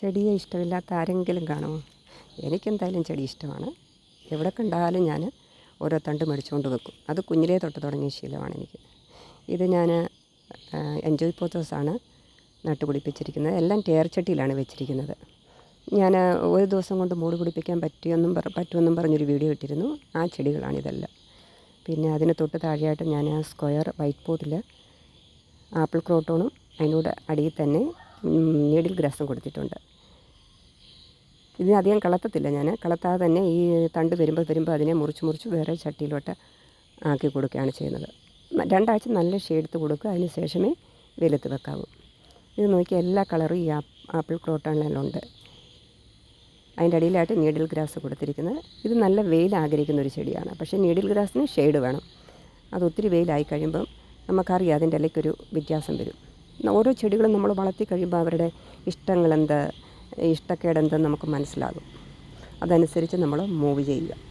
ചെടിയെ ഇഷ്ടമില്ലാത്ത ആരെങ്കിലും കാണുമോ? എനിക്കെന്തായാലും ചെടി ഇഷ്ടമാണ്. എവിടെ കണ്ടാലും ഞാൻ ഓരോ തണ്ട് മേടിച്ചുകൊണ്ട് വെക്കും. അത് കുഞ്ഞിലേ തൊട്ട് തുടങ്ങിയ ശീലമാണ് എനിക്ക്. ഇത് ഞാൻ എൻജോയ് പോത്തോസാണ് നട്ടുപിടിപ്പിച്ചിരിക്കുന്നത്. എല്ലാം ടേർച്ചട്ടിയിലാണ് വെച്ചിരിക്കുന്നത്. ഞാൻ ഒരു ദിവസം കൊണ്ട് മൂട് പിടിപ്പിക്കാൻ പറ്റിയെന്നും പറ പറ്റുമെന്നും പറഞ്ഞൊരു വീഡിയോ ഇട്ടിരുന്നു. ആ ചെടികളാണിതെല്ലാം പിന്നെ അതിന് തൊട്ട് താഴെയായിട്ട് ഞാൻ സ്ക്വയർ വൈറ്റ് പോട്ടിൽ ആപ്പിൾ ക്രോട്ടോണും അതിനോട് അടിയിൽ തന്നെ നീഡിൽ ഗ്രാസും കൊടുത്തിട്ടുണ്ട്. ഇതിനധികം കളത്തത്തില്ല ഞാൻ കളത്താതെ തന്നെ ഈ തണ്ട് വരുമ്പോൾ വരുമ്പോൾ അതിനെ മുറിച്ച് മുറിച്ച് വേറെ ചട്ടിയിലോട്ട് ആക്കി കൊടുക്കുകയാണ് ചെയ്യുന്നത്. രണ്ടാഴ്ച നല്ല ഷെയ്ഡെടുത്ത് കൊടുക്കുക. അതിന് ശേഷമേ വെയിലത്ത് വെക്കാവൂ. ഇത് നോക്കി എല്ലാ കളറും ഈ ആപ്പ് ആപ്പിൾ ഉണ്ട് അതിന്റെ അടിയിലായിട്ട് നീഡിൽ ഗ്രാസ് കൊടുത്തിരിക്കുന്നത്. ഇത് നല്ല വെയിൽ ആഗ്രഹിക്കുന്ന ഒരു ചെടിയാണ്. പക്ഷേ നീഡിൽ ഗ്രാസിന് ഷെയ്ഡ് വേണം. അത് ഒത്തിരി വെയിലായി കഴിയുമ്പം നമുക്കറിയാം അതിന്റെ ഇലയ്ക്കൊരു വ്യത്യാസം വരും. ഓരോ ചെടികളും നമ്മൾ വളർത്തി കഴിയുമ്പോൾ അവരുടെ ഇഷ്ടങ്ങളെന്ത് ഇഷ്ടക്കേടെന്തെന്ന് നമുക്ക് മനസ്സിലാകും. അതനുസരിച്ച് നമ്മൾ മൂവ് ചെയ്യുക.